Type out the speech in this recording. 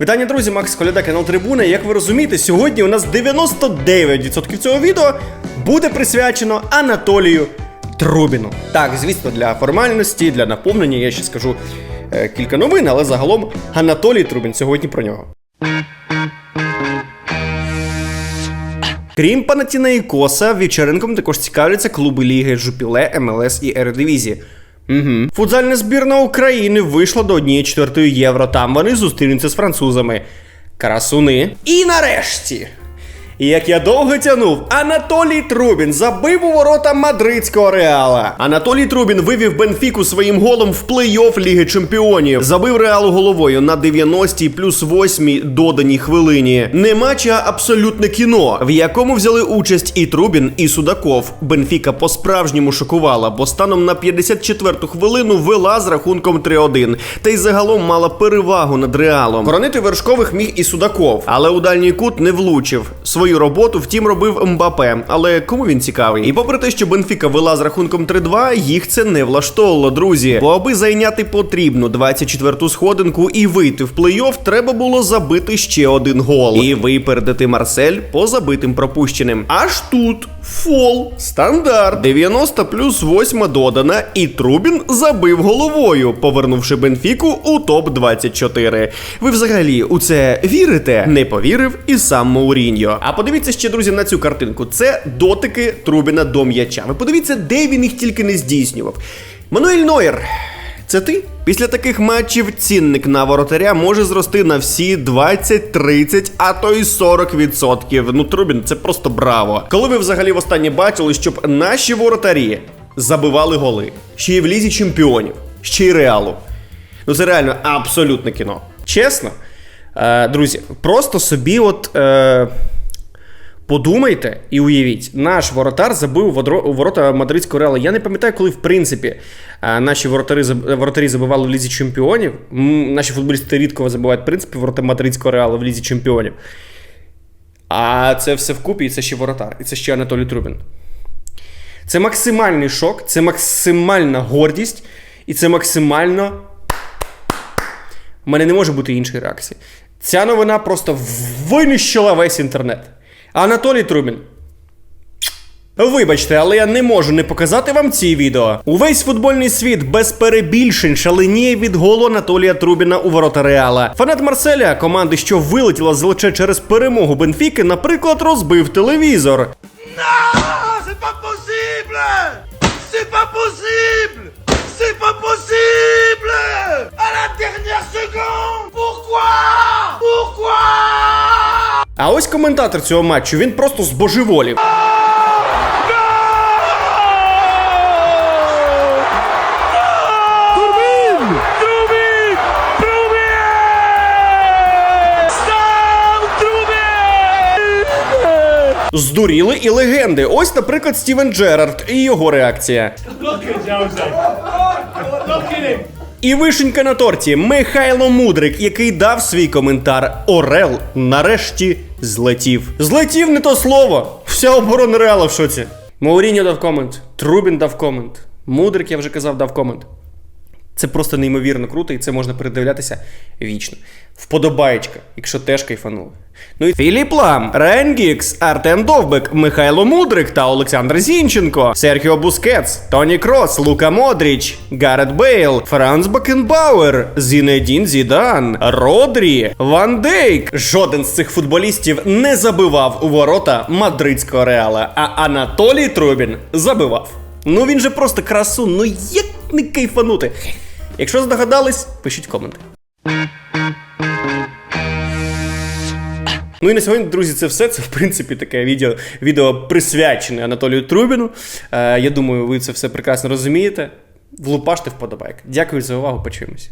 Вітання, друзі, Макс Коляда, канал Трибуна. Як ви розумієте, сьогодні у нас 99% цього відео буде присвячено Анатолію Трубіну. Так, звісно, для формальності, для наповнення я ще скажу е, кілька новин, але загалом Анатолій Трубін сьогодні про нього. Крім Панатінейкоса, Вічеренком також цікавляться клуби Ліги Жупіле, МЛС і Ередивізії. Угу. Футзальна збірна України вийшла до 1-4 євро. Там вони зустрінуться з французами. Красуни. І нарешті. І як я довго тянув, Анатолій Трубін забив у ворота мадридського реала. Анатолій Трубін вивів Бенфіку своїм голом в плей-офф Ліги Чемпіонів. Забив реалу головою на 90-й плюс 8 доданій хвилині. Не матч, а абсолютне кіно, в якому взяли участь і Трубін, і Судаков. Бенфіка по-справжньому шокувала, бо станом на 54-ту хвилину вела з рахунком 3-1. Та й загалом мала перевагу над реалом. Коронити вершкових міг і Судаков, але у дальній кут не влучив. Свою роботу, втім, робив Мбапе. Але кому він цікавий? І попри те, що Бенфіка вела з рахунком 3-2, їх це не влаштовувало, друзі. Бо аби зайняти потрібну 24-ту сходинку і вийти в плей-офф, треба було забити ще один гол. І випередити Марсель по забитим пропущеним. Аж тут фол, стандарт. 90 плюс 8 додана, і Трубін забив головою, повернувши Бенфіку у топ-24. Ви взагалі у це вірите? Не повірив і сам Мауріньо. А подивіться ще, друзі, на цю картинку. Це дотики Трубіна до м'яча. Ви подивіться, де він їх тільки не здійснював. Мануель Нойер. Це ти? Після таких матчів цінник на воротаря може зрости на всі 20, 30, а то й 40%. Ну, Трубін, це просто браво. Коли ви взагалі востаннє бачили, щоб наші воротарі забивали голи, ще й в лізі чемпіонів, ще й реалу. Ну це реально абсолютне кіно. Чесно, е, друзі, просто собі от. Е, Подумайте і уявіть, наш воротар забив у ворота мадридського реала. Я не пам'ятаю, коли в принципі е, наші воротари, воротарі забивали в лізі чемпіонів. Наші футболісти рідко забивають в принципі ворота мадридського реалу в лізі чемпіонів. А це все вкупі, і це ще воротар, і це ще Анатолій Трубін. Це максимальний шок, це максимальна гордість, і це максимально. У мене не може бути іншої реакції. Ця новина просто винищила весь інтернет. Анатолій Трубін. Вибачте, але я не можу не показати вам ці відео. Увесь футбольний світ без перебільшень шаленіє від голу Анатолія Трубіна у ворота Реала. Фанат Марселя, команди, що вилетіла з лече через перемогу Бенфіки, наприклад, розбив телевізор. Non C'est pas possible C'est pas possible А ось коментатор цього матчу, він просто збожеволів. Здуріли і легенди. Ось, наприклад, Стівен Джерард і його реакція. І вишенька на торті Михайло Мудрик, який дав свій коментар. Орел нарешті злетів. Злетів не то слово. Вся оборона Реала в шоці. Мауріньо дав комент, Трубін дав комент. Мудрик, я вже казав, дав комент. Це просто неймовірно круто, і це можна передивлятися вічно. Вподобаєчка, якщо теж кайфанули. Ну і Філіп Лам, Райан Гікс, Артем Довбек, Михайло Мудрик та Олександр Зінченко, Серхіо Бускетс, Тоні Крос, Лука Модріч, Гарет Бейл, Франц Бакенбауер, Зінедін Зідан, Родрі, Ван Дейк. Жоден з цих футболістів не забивав у ворота мадридського реала, а Анатолій Трубін забивав. Ну він же просто красун, ну як не кайфанути. Якщо здогадались, пишіть коменти. Ну і на сьогодні, друзі, це все. Це в принципі таке відео, відео присвячене Анатолію Трубіну. Е, я думаю, ви це все прекрасно розумієте. Влупаште вподобайк. Дякую за увагу, почуємось.